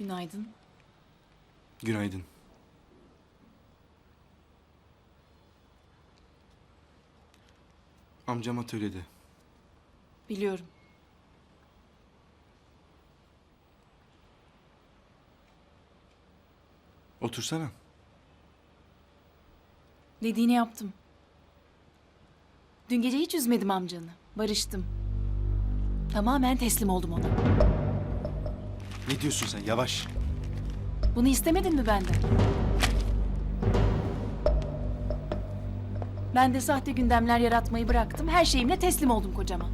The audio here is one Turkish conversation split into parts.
Günaydın. Günaydın. Amcam atölyede. Biliyorum. Otursana. Dediğini yaptım. Dün gece hiç üzmedim amcanı. Barıştım. Tamamen teslim oldum ona. Ne diyorsun sen? Yavaş. Bunu istemedin mi benden? Ben de sahte gündemler yaratmayı bıraktım. Her şeyimle teslim oldum kocama.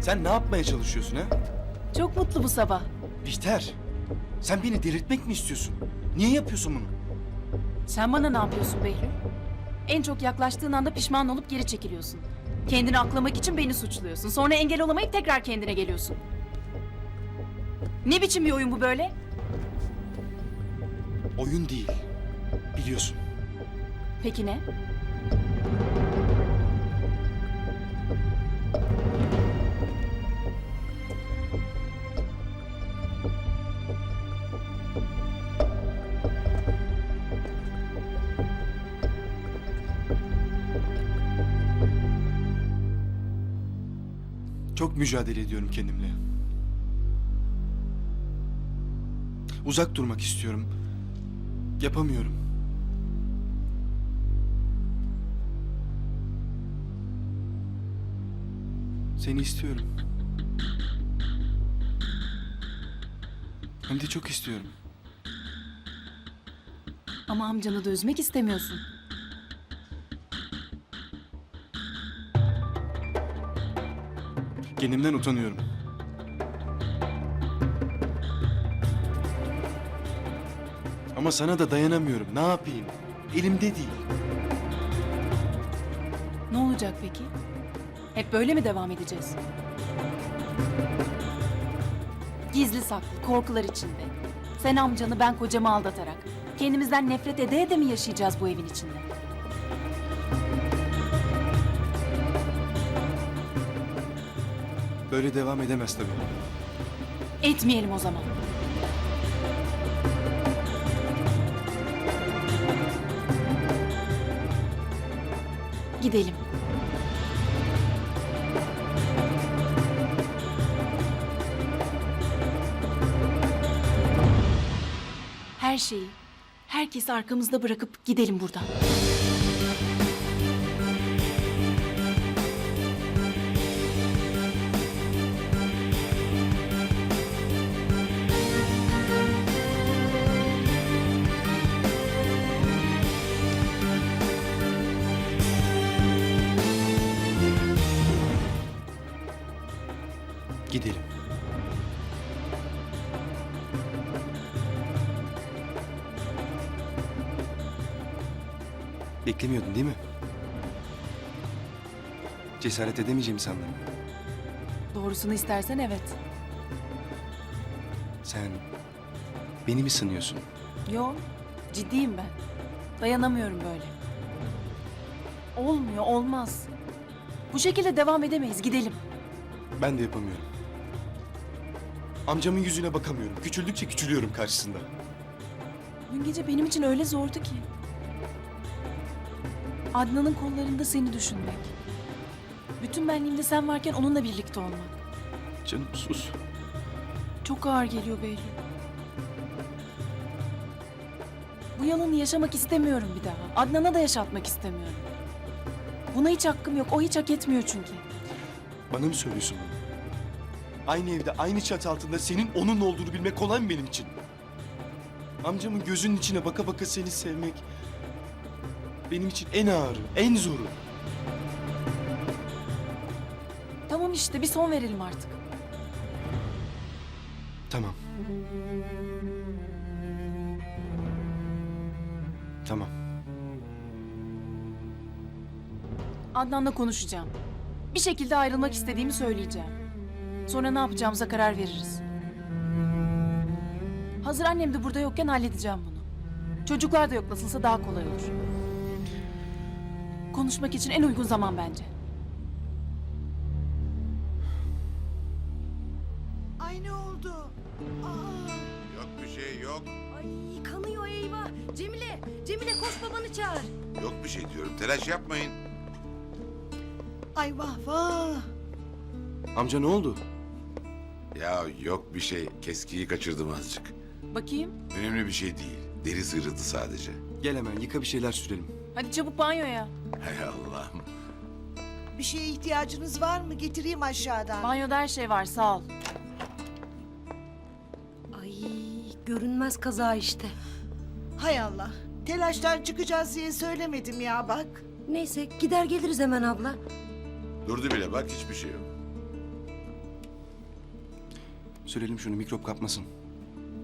Sen ne yapmaya çalışıyorsun ha? Çok mutlu bu sabah. Bihter. Sen beni delirtmek mi istiyorsun? Niye yapıyorsun bunu? Sen bana ne yapıyorsun Behlül? En çok yaklaştığın anda pişman olup geri çekiliyorsun. Kendini aklamak için beni suçluyorsun. Sonra engel olamayıp tekrar kendine geliyorsun. Ne biçim bir oyun bu böyle? Oyun değil. Biliyorsun. Peki ne? Çok mücadele ediyorum kendimle. Uzak durmak istiyorum. Yapamıyorum. Seni istiyorum. Hem de çok istiyorum. Ama amcanı da üzmek istemiyorsun. Kendimden utanıyorum. Ama sana da dayanamıyorum. Ne yapayım? Elimde değil. Ne olacak peki? Hep böyle mi devam edeceğiz? Gizli saklı, korkular içinde. Sen amcanı, ben kocamı aldatarak. Kendimizden nefret ede ede mi yaşayacağız bu evin içinde? Böyle devam edemez tabii. Etmeyelim o zaman. Gidelim. Her şeyi, herkesi arkamızda bırakıp gidelim buradan. Gidelim. Beklemiyordun değil mi? Cesaret edemeyeceğimi sandın. Doğrusunu istersen evet. Sen beni mi sınıyorsun? Yo, ciddiyim ben. Dayanamıyorum böyle. Olmuyor, olmaz. Bu şekilde devam edemeyiz, gidelim. Ben de yapamıyorum. Amcamın yüzüne bakamıyorum. Küçüldükçe küçülüyorum karşısında. Dün gece benim için öyle zordu ki. Adnan'ın kollarında seni düşünmek. Bütün benliğimde sen varken onunla birlikte olmak. Canım sus. Çok ağır geliyor Behlül. Bu yalanı yaşamak istemiyorum bir daha. Adnan'a da yaşatmak istemiyorum. Buna hiç hakkım yok. O hiç hak etmiyor çünkü. Bana mı söylüyorsun bunu? Aynı evde, aynı çatı altında senin onun olduğunu bilmek kolay mı benim için? Amcamın gözünün içine baka baka seni sevmek... ...benim için en ağırı, en zoru. Tamam işte bir son verelim artık. Tamam. Tamam. Adnan'la konuşacağım. Bir şekilde ayrılmak istediğimi söyleyeceğim. Sonra ne yapacağımıza karar veririz. Hazır annem de burada yokken halledeceğim bunu. Çocuklar da yok nasılsa daha kolay olur. Konuşmak için en uygun zaman bence. Ay ne oldu? Aa, Yok bir şey yok. Ay kanıyor eyvah. Cemile, Cemile koş babanı çağır. Yok bir şey diyorum. Telaş yapmayın. ay vah vah. Amca ne oldu? Ya yok bir şey. Keskiyi kaçırdım azıcık. Bakayım. Önemli bir şey değil. Deri sıyrıldı sadece. Gel hemen yıka bir şeyler sürelim. Hadi çabuk banyoya. Hay Allah'ım. Bir şeye ihtiyacınız var mı? Getireyim aşağıdan. Banyoda her şey var sağ ol. Ay görünmez kaza işte. Hay Allah. Telaştan çıkacağız diye söylemedim ya bak. Neyse gider geliriz hemen abla. Durdu bile bak hiçbir şey yok. Sürelim şunu mikrop kapmasın.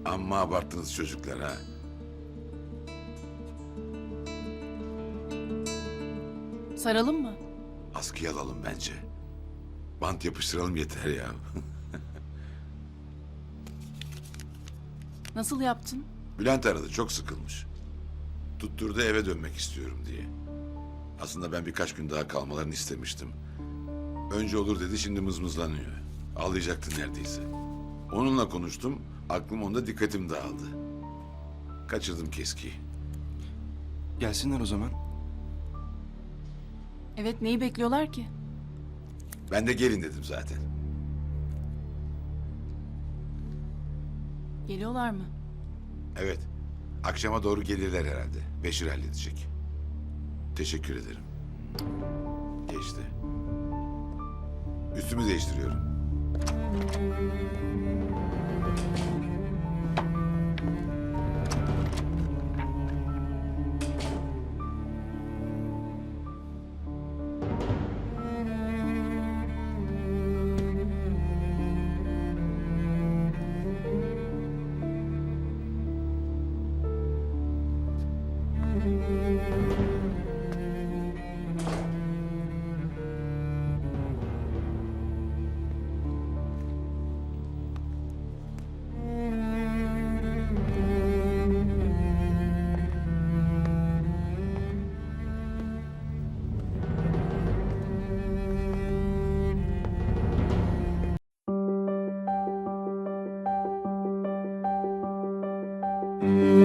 Amma abarttınız çocuklar ha. Saralım mı? Askıya alalım bence. Bant yapıştıralım yeter ya. Nasıl yaptın? Bülent aradı çok sıkılmış. Tutturdu eve dönmek istiyorum diye. Aslında ben birkaç gün daha kalmalarını istemiştim. Önce olur dedi şimdi mızmızlanıyor. Ağlayacaktı neredeyse. Onunla konuştum. Aklım onda dikkatim dağıldı. Kaçırdım keskiyi. Gelsinler o zaman. Evet neyi bekliyorlar ki? Ben de gelin dedim zaten. Geliyorlar mı? Evet. Akşama doğru gelirler herhalde. Beşir halledecek. Teşekkür ederim. Geçti. Üstümü değiştiriyorum. Thank you. Mm-hmm.